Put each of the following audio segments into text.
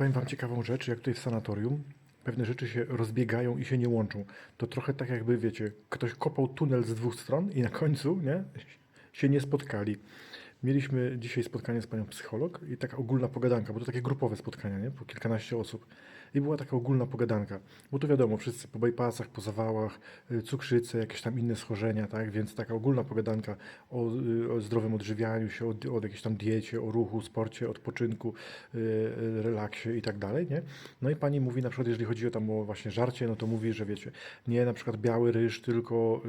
powiem wam ciekawą rzecz, jak tutaj w sanatorium pewne rzeczy się rozbiegają i się nie łączą. To trochę tak jakby, wiecie, ktoś kopał tunel z dwóch stron i na końcu, nie, się nie spotkali. Mieliśmy dzisiaj spotkanie z panią psycholog i taka ogólna pogadanka, bo to takie grupowe spotkania, nie? Po kilkanaście osób. I była taka ogólna pogadanka. Bo to wiadomo, wszyscy po bypassach, po zawałach, y, cukrzycy, jakieś tam inne schorzenia, tak? Więc taka ogólna pogadanka o, y, o zdrowym odżywianiu się, o, o jakiejś tam diecie, o ruchu, sporcie, odpoczynku, y, relaksie i tak dalej, nie? No i pani mówi na przykład, jeżeli chodzi o tam o właśnie żarcie, no to mówi, że wiecie, nie na przykład biały ryż, tylko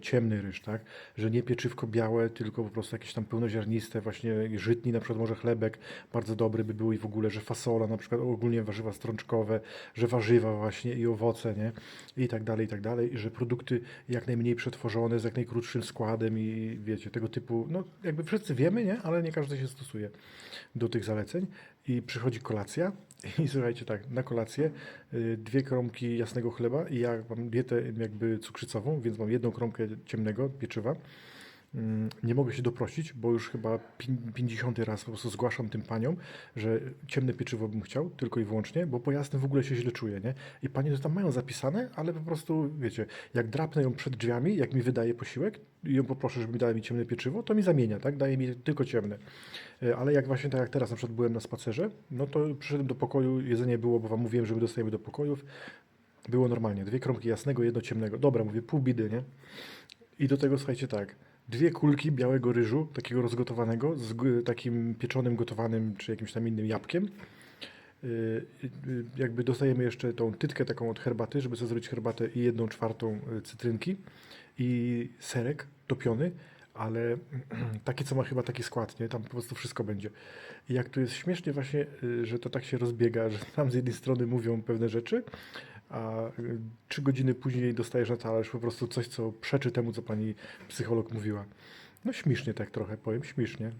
ciemny ryż, tak? Że nie pieczywko białe, tylko po prostu jakieś tam pełnoziarniste, właśnie żytni, na przykład może chlebek bardzo dobry by był i w ogóle, że fasola, na przykład ogólnie warzywa strączkowe, że warzywa właśnie i owoce, nie? I tak dalej, i tak dalej, i że produkty jak najmniej przetworzone, z jak najkrótszym składem i wiecie, tego typu, no jakby wszyscy wiemy, nie? Ale nie każdy się stosuje do tych zaleceń i przychodzi kolacja i słuchajcie tak, na kolację y, dwie kromki jasnego chleba i ja mam dietę jakby cukrzycową, więc mam jedną kromkę ciemnego pieczywa. Mm, Nie mogę się doprosić, bo już chyba pin- 50 raz po prostu zgłaszam tym paniom, że ciemne pieczywo bym chciał, tylko i wyłącznie, bo po jasnym w ogóle się źle czuję, nie? I panie to tam mają zapisane, ale po prostu, wiecie, jak drapnę ją przed drzwiami, jak mi wydaje posiłek i ją poproszę, żeby dała mi ciemne pieczywo, to mi zamienia, tak? Daje mi tylko ciemne. E, Ale jak właśnie tak jak teraz na przykład byłem na spacerze, no to przyszedłem do pokoju, jedzenie było, bo wam mówiłem, że my dostajemy do pokojów. Było normalnie, dwie kromki jasnego, jedno ciemnego. Dobra, mówię, pół bidy, nie? I do tego słuchajcie tak, dwie kulki białego ryżu, takiego rozgotowanego, z takim pieczonym, gotowanym, czy jakimś tam innym jabłkiem. Yy, yy, Jakby dostajemy jeszcze tą tytkę taką od herbaty, żeby sobie zrobić herbatę i jedną czwartą cytrynki i serek topiony, ale takie, co ma chyba taki skład, nie? Tam po prostu wszystko będzie. I jak tu jest śmiesznie właśnie, że to tak się rozbiega, że tam z jednej strony mówią pewne rzeczy, a y, trzy godziny później dostajesz na talerz po prostu coś, co przeczy temu, co pani psycholog mówiła. No śmiesznie tak trochę powiem, śmiesznie.